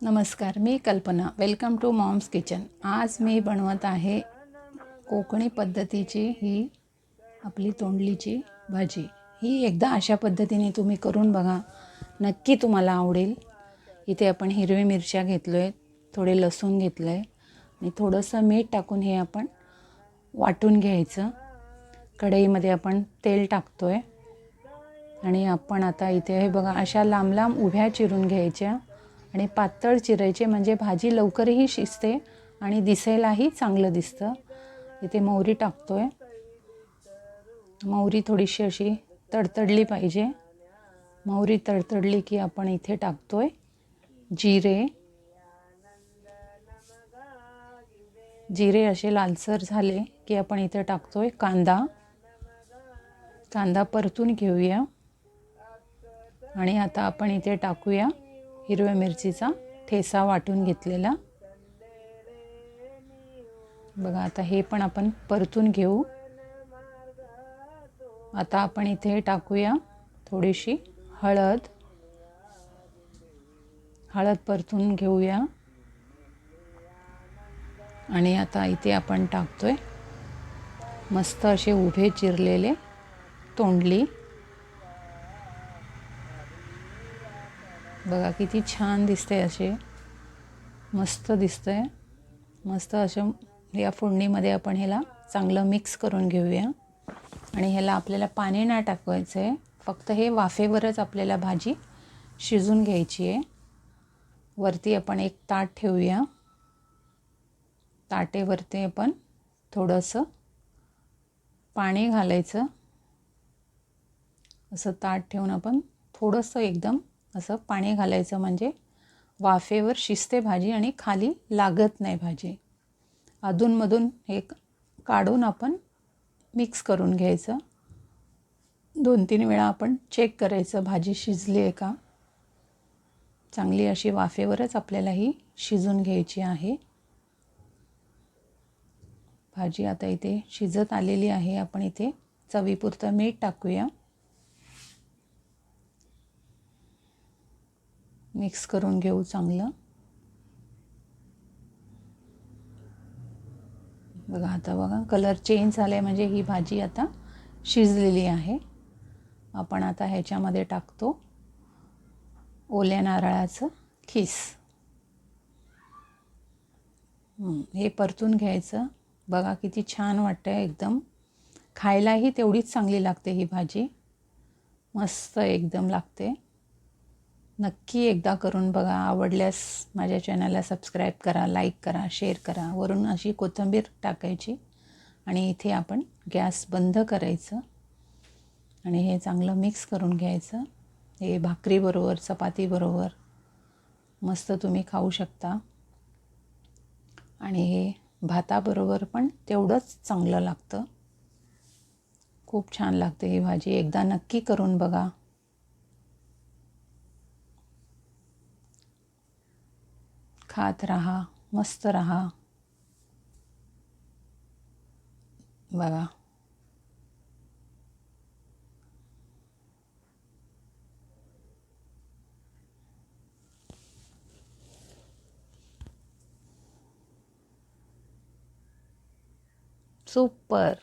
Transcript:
नमस्कार मी कल्पना. Welcome to moms kitchen आज मी बनवत आहे कोकणी पद्धतीची ही आपली तोंडलीची भाजी. ही एकदा अशा पद्धतीने तुम्ही करून बघा. नक्की तुम्हाला आवडेल. इथे आपण हिरवी मिरच्या घेतलो आहे थोडे लसूण घेतलं आहे आणि थोडंसं मीठ टाकून हे आपण वाटून घ्यायचं. कढईमध्ये आपण तेल टाकतो आहे आणि आपण आता इथे हे बघा अशा लांब लांब उभ्या चिरून घ्यायच्या. आणि पातळ चिरायचे म्हणजे भाजी लवकरही शिजते आणि दिसायलाही चांगलं दिसतं. इथे मोहरी टाकतो आहे मोहरी थोडीशी अशी तडतडली पाहिजे. मोहरी तडतडली की आपण इथे टाकतो आहे जिरे. जिरे असे लालसर झाले की आपण इथे टाकतो आहे कांदा. कांदा परतून घेऊया. आणि आता आपण इथे टाकूया हिरव्या मिरचीचा ठेसा वाटून घेतलेला. बघा आता हे पण आपण परतून घेऊ. आता आपण इथे टाकूया थोडीशी हळद. हळद परतून घेऊया. आणि आता इथे आपण टाकतोय मस्त असे उभे चिरलेले तोंडली. बघा किती छान दिसते असे मस्त दिसतंय. मस्त असं या फोडणीमध्ये आपण ह्याला चांगलं मिक्स करून घेऊया. आणि ह्याला आपल्याला पाणी नाही टाकवायचं आहे फक्त हे वाफेवरच आपल्याला भाजी शिजून घ्यायची आहे. वरती आपण एक ताट ठेवूया. ताटेवरती आपण थोडंसं पाणी घालायचं. असं ताट ठेवून आपण थोडंसं एकदम असं पाणी घालायचं म्हणजे वाफेवर शिजते भाजी आणि खाली लागत नाही भाजी. अधूनमधून हे काढून आपण मिक्स करून घ्यायचं. दोन तीन वेळा आपण चेक करायचं भाजी शिजली आहे का? चांगली अशी वाफेवरच आपल्याला ही शिजून घ्यायची आहे. भाजी आता इथे शिजत आलेली आहे. आपण इथे चवीपुरतं मीठ टाकूया. मिक्स करून घेऊ चांगलं. बघा आता बघा कलर चेंज झाला आहे म्हणजे ही भाजी आता शिजलेली आहे. आपण आता ह्याच्यामध्ये टाकतो ओल्या नारळाचं खीस. हे परतून घ्यायचं. बघा किती छान वाटतं आहे एकदम. खायलाही तेवढीच चांगली लागते ही भाजी. मस्त एकदम लागते. नक्की एकदा करून बघा. आवडल्यास माझ्या चॅनलला सबस्क्राईब करा लाईक करा शेअर करा. वरून अशी कोथिंबीर टाकायची आणि इथे आपण गॅस बंद करायचं आणि हे चांगलं मिक्स करून घ्यायचं. हे भाकरीबरोबर चपातीबरोबर मस्त तुम्ही खाऊ शकता. आणि हे भाताबरोबर पण तेवढंच चांगलं लागतं. खूप छान लागते ही भाजी. एकदा नक्की करून बघा. खात राहा मस्त राहा. बघा. सुपर